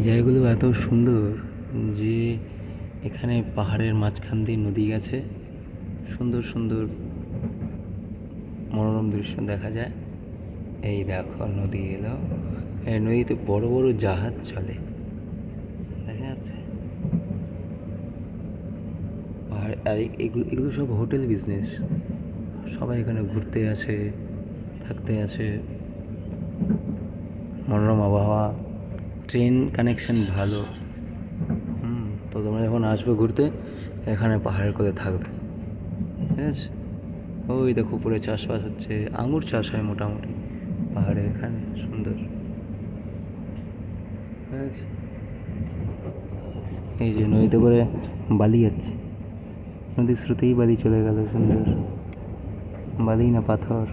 এই জায়গাগুলো এত সুন্দর যে এখানে পাহাড়ের মাঝখান দিয়ে নদী গেছে। সুন্দর সুন্দর মনোরম দৃশ্য দেখা যায়। এই দেখো, নদী এলো। এই নদীতে বড় বড় জাহাজ চলে। দেখা যাচ্ছে। আর এগুলো এগুলো সব হোটেল বিজনেস। সবাই এখানে ঘুরতে আসে, থাকতে আসে। মনোরম আবহাওয়া। ট্রেন কানেকশন ভালো। হুম, তো তোমরা যখন আসবে ঘুরতে, এখানে পাহাড়ের কোলে থাকবে। ঠিক আছে? ওই দেখো, উপরে চাষবাস হচ্ছে। আঙুর চাষ হয় মোটামুটি। পাহাড়ে এখানে, সুন্দর। ঠিক আছে? এই যে নদীতে করে বালি যাচ্ছে। নদীর স্রোতেই বালি চলে গেল, সুন্দর। বালি না পাথর।